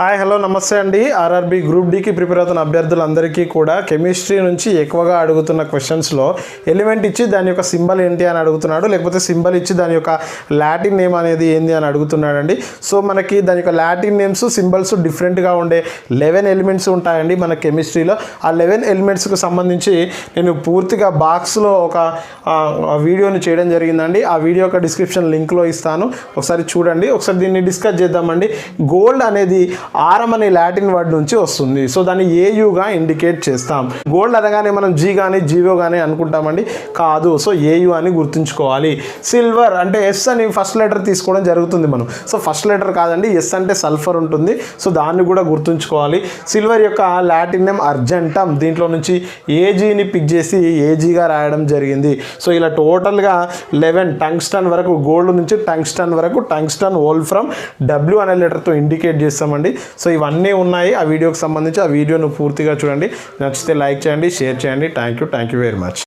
Hi hello నమస్తే అండి. RRB group డికి prepare అవుతున్న అభ్యర్థులందరికీ కూడా కెమిస్ట్రీ నుంచి ఎక్కువగా అడుగుతున్న క్వశ్చన్స్లో ఎలిమెంట్ ఇచ్చి దాని యొక్క సింబల్ ఏంటి అని అడుగుతున్నాడు. లేకపోతే సింబల్ ఇచ్చి దాని యొక్క లాటిన్ నేమ్ అనేది ఏంది అని అడుగుతున్నాడండి. సో మనకి దాని యొక్క లాటిన్ నేమ్స్ సింబల్స్ డిఫరెంట్గా ఉండే లెవెన్ ఎలిమెంట్స్ ఉంటాయండి మన కెమిస్ట్రీలో. ఆ లెవెన్ ఎలిమెంట్స్కి సంబంధించి నేను పూర్తిగా బాక్స్లో ఒక వీడియోని చేయడం జరిగిందండి. ఆ వీడియో యొక్క డిస్క్రిప్షన్ లింక్లో ఇస్తాను. ఒకసారి చూడండి. ఒకసారి దీన్ని డిస్కస్ చేద్దామండి. గోల్డ్ అనేది ఆరం అనే లాటిన్ వర్డ్ నుంచి వస్తుంది. సో దాన్ని ఏయుగా ఇండికేట్ చేస్తాం. గోల్డ్ అనగానే మనం జీ కానీ జీవో కానీ అనుకుంటామండి? కాదు. సో ఏయు అని గుర్తుంచుకోవాలి. సిల్వర్ అంటే ఎస్ అని ఫస్ట్ లెటర్ తీసుకోవడం జరుగుతుంది మనం. సో ఫస్ట్ లెటర్ కాదండి ఎస్ అంటే సల్ఫర్ ఉంటుంది. సో దాన్ని కూడా గుర్తుంచుకోవాలి. సిల్వర్ యొక్క లాటిన్ నేమ్ అర్జెంటమ్. దీంట్లో నుంచి ఏజీని పిక్ చేసి ఏజీగా రాయడం జరిగింది. సో ఇలా టోటల్గా లెవెన్ టంగ్స్టన్ వరకు గోల్డ్ నుంచి టంగ్స్టన్ వరకు టంగ్స్టన్ ఓల్ ఫ్రమ్ డబ్ల్యూ అనే లెటర్తో ఇండికేట్ చేస్తామండి. సో ఇవన్నీ ఉన్నాయి. ఆ వీడియోకి సంబంధించి ఆ వీడియోను పూర్తిగా చూడండి. నచ్చితే లైక్ చేయండి షేర్ చేయండి. Thank you thank you very much